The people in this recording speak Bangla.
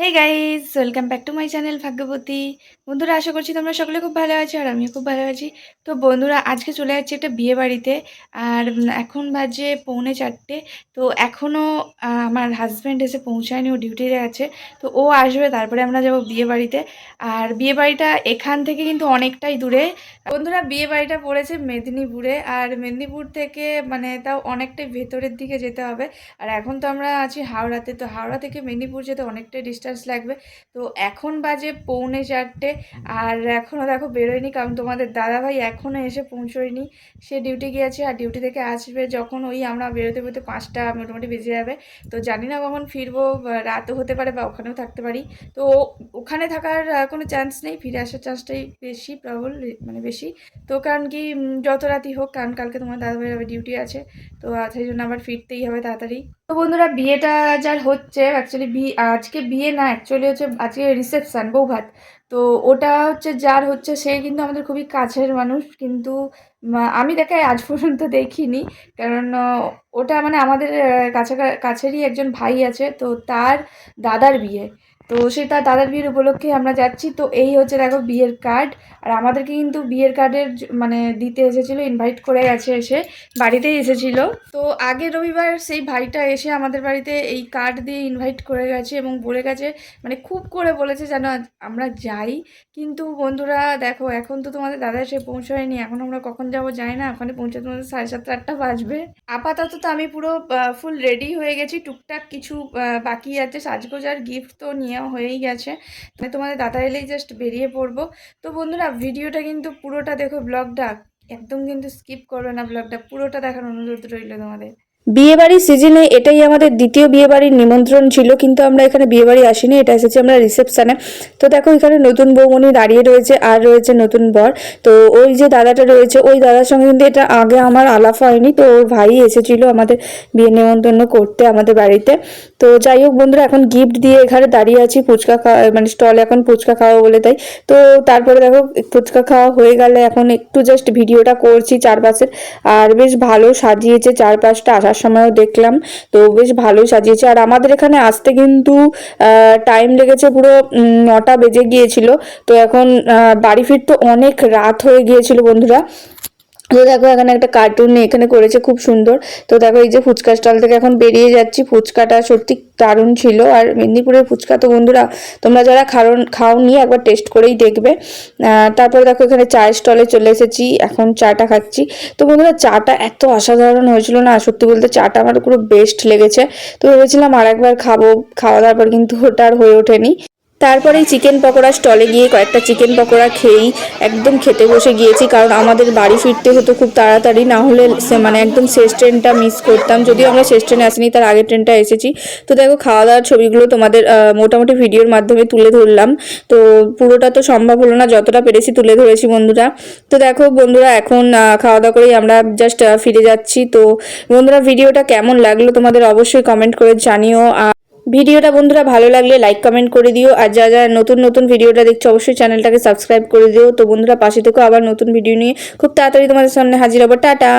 Hey guys welcome back to my channel Bhagyabati বন্ধুরা, আশা করছি তোমরা সকলে খুব ভালো আছো আর আমিও খুব ভালো আছি। তো বন্ধুরা, আজকে চলে যাচ্ছি একটা বিয়ে বাড়িতে আর এখন বাজে পৌনে চারটে। তো এখনও আমার হাজব্যান্ড এসে পৌঁছায়নি, ও ডিউটিতে আছে। তো ও আসবে, তারপরে আমরা যাব বিয়ে বাড়িতে। আর বিয়ে বাড়িটা এখান থেকে কিন্তু অনেকটাই দূরে। বন্ধুরা, বিয়ে বাড়িটা পড়েছে মেদিনীপুরে। আর মেদিনীপুর থেকে মানে তাও অনেকটাই ভেতরের দিকে যেতে হবে। আর এখন তো আমরা আছি হাওড়াতে। তো হাওড়া থেকে মেদিনীপুর যেতে অনেকটাই ডিস্টেন্স লাগবে। তো এখন বাজে পৌনে চারটে। আর এখনও দেখো বেরোয়নি কারণ তোমাদের দাদাভাই এখনও এসে পৌঁছোয়নি। সে ডিউটি গিয়েছে আর ডিউটি থেকে আসবে যখন ওই আমরা বেরোতে বেরোতে পাঁচটা মোটামুটি বেজে যাবে। তো জানি না কখন ফিরবো রাতও হতে পারে বা ওখানেও থাকতে পারি। তো ওখানে থাকার কোনো চান্স নেই। ফিরে আসার চান্সটাই বেশি প্রবল মানে বেশি। তো কারণ কি যত রাতই হোক কারণ কালকে তোমার দাদাভাইয়ের আবার ডিউটি আছে। তো সেই জন্য আবার ফিরতেই হবে তাড়াতাড়ি। তো বন্ধুরা বিয়েটা যার হচ্ছে অ্যাকচুয়ালি বিয়ে আজকে বিয়ে না অ্যাকচুয়ালি হচ্ছে আজকে রিসেপশান বৌভাত। তো ওটা হচ্ছে যার হচ্ছে, সে কিন্তু আমাদের খুবই কাছের মানুষ। কিন্তু আমি তাকে আজ পর্যন্ত দেখিনি। কারণ ওটা মানে আমাদের কাছা কাছেরই একজন ভাই আছে, তো তার দাদার বিয়ে। তো সে তার দাদার বিয়ের উপলক্ষে আমরা যাচ্ছি। তো এই হচ্ছে দেখো বিয়ের কার্ড। আর আমাদেরকে কিন্তু বিয়ের কার্ডের মানে দিতে এসেছিল ইনভাইট করে গেছে এসে, বাড়িতেই এসেছিল। তো আগের রবিবার সেই ভাইটা এসে আমাদের বাড়িতে এই কার্ড দিয়ে ইনভাইট করে গেছে এবং বলে গেছে মানে খুব করে বলেছে যেন আমরা আমরা যাই। কিন্তু বন্ধুরা দেখো, এখন তো তোমাদের দাদা এসে পৌঁছায়নি। এখন আমরা কখন যাব যাই না। ওখানে পৌঁছাতে তোমাদের সাড়ে সাতটা, আটটা বাজবে। আপাতত তো আমি পুরো ফুল রেডি হয়ে গেছি। টুকটাক কিছু বাকি আছে। সাজগোজ আর গিফট তো নেওয়া হয়েই গেছে। মানে তোমাদের দাদা এলেই জাস্ট বেরিয়ে পড়ব। তো বন্ধুরা ভিডিওটা কিন্তু পুরোটা দেখো ব্লগটা একদম কিন্তু স্কিপ করবে না ব্লগটা পুরোটা দেখার অনুরোধ রইল তোমাদের। বিয়েবাড়ির সিজনে এটাই আমাদের দ্বিতীয় বিয়েবাড়ির নিমন্ত্রণ ছিল, কিন্তু আমরা এখানে বিয়েবাড়ি আসিনি, এটা এসেছি আমরা রিসেপশনে। তো দেখো, এখানে নতুন বৌমণি দাঁড়িয়ে রয়েছে আর রয়েছে নতুন বর। তো ওই যে দাদাটা রয়েছে, ওই দাদার সঙ্গে কিন্তু এটা আগে আমার আলাপ হয়নি, তো ওর ভাই এসেছিল আমাদের বিয়ে নিমন্ত্রণ করতে আমাদের বাড়িতে। তো যাই হোক বন্ধুরা, এখন গিফট দিয়ে এখানে দাঁড়িয়ে আছি, ফুচকা খাওয়া মানে স্টলে এখন ফুচকা খাওয়া বলে তাই। তো তারপরে দেখো, ফুচকা খাওয়া হয়ে গেলে এখন একটু জাস্ট ভিডিওটা করছি চারপাশের আর বেশ ভালো সাজিয়েছে চারপাশটা আসার সময়ও দেখলাম। তো বেশ ভালোই সাজিয়েছে। আর আমাদের এখানে আসতে কিন্তু টাইম লেগেছে পুরো নটা বেজে গিয়েছিল। তো এখন বাড়ি ফিরতে অনেক রাত হয়ে গিয়েছিল বন্ধুরা। তো দেখো, এখানে একটা কার্টুন এখানে করেছে, খুব সুন্দর। তো দেখো, এই যে ফুচকা স্টল থেকে এখন বেরিয়ে যাচ্ছি। ফুচকাটা সত্যি দারুণ ছিল। আর মেদিনীপুরের ফুচকা তো বন্ধুরা, তোমরা যারা খাও খাওনি, একবার টেস্ট করেই দেখবে। তারপরে দেখো, এখানে চায়ের স্টলে চলে এসেছি। এখন চাটা খাচ্ছি। তো বন্ধুরা, চাটা এত অসাধারণ হয়েছিল না? সত্যি বলতে চাটা আমার পুরো বেস্ট লেগেছে। তো ভেবেছিলাম আর একবার খাব। খাওয়া দাওয়ার পর কিন্তু ওটা আর হয়ে ওঠেনি। তারপরেই চিকেন পকোড়া স্টলে গিয়ে কয়েকটা চিকেন পকোড়া খেয়েই একদম খেতে বসে গিয়েছি, কারণ আমাদের বাড়ি ফিরতে হতো খুব তাড়াতাড়ি, না হলে মানে একদম শেষ ট্রেনটা মিস করতাম। যদিও আমরা শেষ ট্রেনে আসিনি, তার আগের ট্রেনটা এসেছি। তো দেখো খাওয়া দাওয়ার ছবিগুলো তোমাদের মোটামুটি ভিডিওর মাধ্যমে তুলে ধরলাম। তো পুরোটা তো সম্ভব হলো না, যতটা পেরেছি তুলে ধরেছি বন্ধুরা। তো দেখো বন্ধুরা, এখন খাওয়া দাওয়া করেই আমরা জাস্ট ফিরে যাচ্ছি। তো বন্ধুরা, ভিডিওটা কেমন লাগল তোমাদের অবশ্যই কমেন্ট করে জানিও। ভিডিওটা বন্ধুরা ভালো লাগলে লাইক কমেন্ট করে দিও। আর যা যা নতুন নতুন ভিডিওটা দেখছ, অবশ্যই চ্যানেলটাকে সাবস্ক্রাইব করে দিও। তো বন্ধুরা পাশে থেকেও আবার নতুন ভিডিও নিয়ে খুব তাড়াতাড়ি তোমাদের সামনে হাজির হব। টাটা!